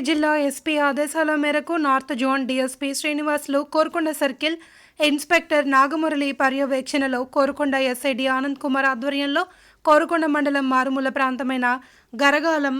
జిల్లా ఎస్పీ ఆదేశాల మేరకు north zone DSP Srinivasulu Korukonda circle inspector Nagamurali పర్యవేక్షణలో కోరుకొండ ఎస్ఐడి ఆనంద్ కుమార్ ఆధ్వర్యంలో కోరుకొండ మండలం మారుమూల ప్రాంతమైన గరగాలం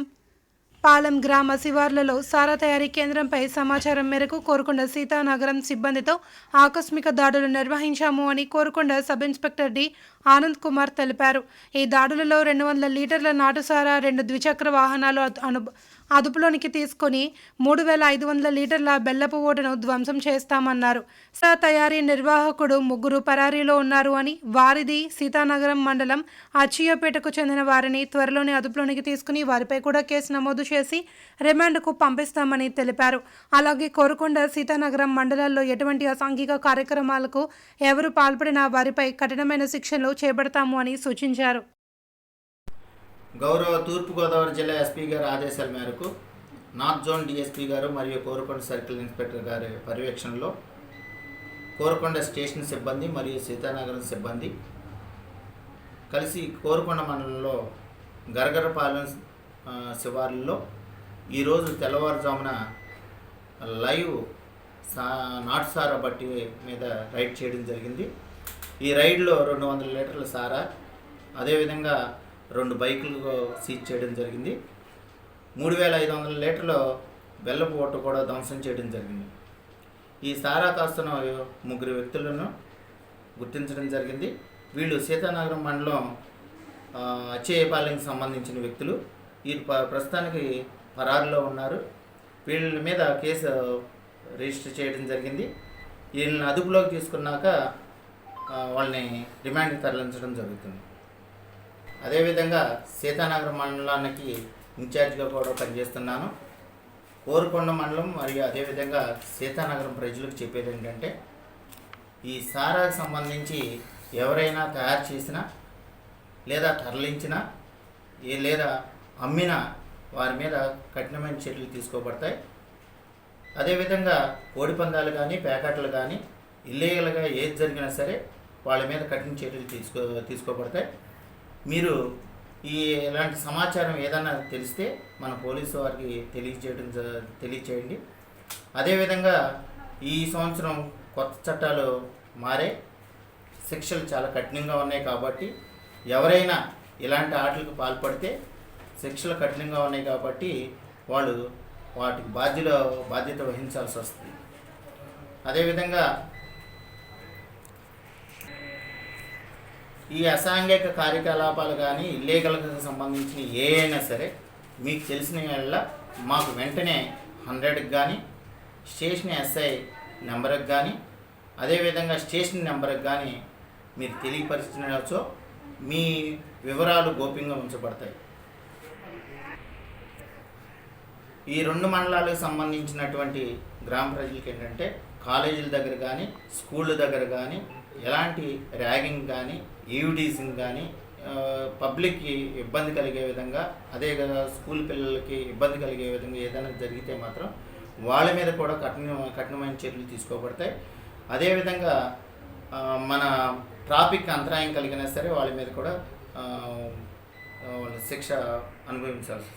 పాలెం గ్రామ శివార్లలో సారా తయారీ కేంద్రంపై సమాచారం మేరకు కోరుకొండ సీతానగరం సిబ్బందితో ఆకస్మిక దాడులు నిర్వహించాము అని Korukonda sub inspector D Anand Kumar తెలిపారు. ఈ దాడులలో రెండు వందల లీటర్ల నాటుసారా రెండు ద్విచక్ర వాహనాలు అను అదుపులోనికి తీసుకొని మూడు వేల ఐదు వందల లీటర్ల బెల్లపు ఓటను ధ్వంసం చేస్తామన్నారు. సా తయారీ నిర్వాహకుడు ముగ్గురు పరారీలో ఉన్నారు అని వారిది సీతానగరం మండలం అచ్చియపేటకు చెందిన వారిని త్వరలోనే అదుపులోనికి తీసుకుని వారిపై కూడా కేసు నమోదు చేసి రిమాండ్కు పంపిస్తామని తెలిపారు. అలాగే కోరుకొండ సీతానగరం మండలాల్లో ఎటువంటి అసాంఘిక కార్యక్రమాలకు ఎవరు పాల్పడినా వారిపై కఠినమైన శిక్షలు చేపడతాము అని సూచించారు. గౌరవ తూర్పుగోదావరి జిల్లా ఎస్పీ గారి ఆదేశాల మేరకు నార్త్ జోన్ డిఎస్పీ గారు మరియు కోరుకొండ సర్కిల్ ఇన్స్పెక్టర్ గారి పర్యవేక్షణలో కోరుకొండ స్టేషన్ సిబ్బంది మరియు సీతానగరం సిబ్బంది కలిసి కోరుకొండ మండలంలో గరగరపాలెం శివార్లలో ఈరోజు తెల్లవారుజామున లైవ్ సా నాటుసారా బట్టి మీద రైడ్ చేయడం జరిగింది. ఈ రైడ్లో రెండు వందల లీటర్ల సారా అదేవిధంగా రెండు బైకులు సీజ్ చేయడం జరిగింది. మూడు వేల ఐదు వందల లీటర్ల బెల్లపు ఓటు కూడా ధ్వంసం చేయడం జరిగింది. ఈ సారా కాస్తున్న ముగ్గురు వ్యక్తులను గుర్తించడం జరిగింది. వీళ్ళు సీతానగరం మండలం అచ్చేయపాలెంకి సంబంధించిన వ్యక్తులు. వీరు ప- ప్రస్తుతానికి పరారులో ఉన్నారు. వీళ్ళ మీద కేసు రిజిస్టర్ చేయడం జరిగింది. వీళ్ళని అదుపులోకి తీసుకున్నాక వాళ్ళని రిమాండ్కి తరలించడం జరుగుతుంది. అదేవిధంగా సీతానగరం మండలానికి ఇన్ఛార్జ్గా కూడా పనిచేస్తున్నాను. కోరుకొండ మండలం మరియు అదేవిధంగా సీతానగరం ప్రజలకు చెప్పేది ఏంటంటే ఈ సారాకు సంబంధించి ఎవరైనా తయారు చేసినా లేదా తరలించినా ఏ లేదా అమ్మినా వారి మీద కఠినమైన చర్యలు తీసుకోబడతాయి. అదేవిధంగా కోడి పందాలు కానీ ప్యాకెట్లు కానీ ఇల్లీగల్గా ఏది జరిగినా సరే వాళ్ళ మీద కఠిన చర్యలు తీసుకో తీసుకోబడతాయి. మీరు ఈ ఇలాంటి సమాచారం ఏదైనా తెలిస్తే మన పోలీసు వారికి తెలియజేయడం తెలియచేయండి. అదేవిధంగా ఈ సంవత్సరం కొత్త చట్టాలు మారే శిక్షలు చాలా కఠినంగా ఉన్నాయి కాబట్టి ఎవరైనా ఇలాంటి ఆటలకు పాల్పడితే శిక్షలు కఠినంగా ఉన్నాయి కాబట్టి వాళ్ళు వాటికి బాధ్యుల బాధ్యత వహించాల్సి వస్తుంది. అదేవిధంగా ఈ అసాంఘిక కార్యకలాపాలు కానీ ఇల్లీగల్కి సంబంధించిన ఏ అయినా సరే మీకు తెలిసిన వల్ల మాకు వెంటనే హండ్రెడ్కి కానీ స్టేషన్ ఎస్ఐ నెంబర్కి కానీ అదేవిధంగా స్టేషన్ నెంబర్కి కానీ మీరు తెలియపరిచినచో మీ వివరాలు గోప్యంగా ఉంచబడతాయి. ఈ రెండు మండలాలకు సంబంధించినటువంటి గ్రామ ప్రజలకి ఏంటంటే కాలేజీల దగ్గర కానీ స్కూళ్ళ దగ్గర కానీ ఎలాంటి ర్యాగింగ్ కానీ ఈవిడీసింగ్ కానీ పబ్లిక్కి ఇబ్బంది కలిగే విధంగా అదే కదా స్కూల్ పిల్లలకి ఇబ్బంది కలిగే విధంగా ఏదైనా జరిగితే మాత్రం వాళ్ళ మీద కూడా కఠిన కఠినమైన చర్యలు తీసుకోబడతాయి. అదేవిధంగా మన ట్రాఫిక్ అంతరాయం కలిగినా సరే వాళ్ళ మీద కూడా శిక్ష అనుభవించాల్సి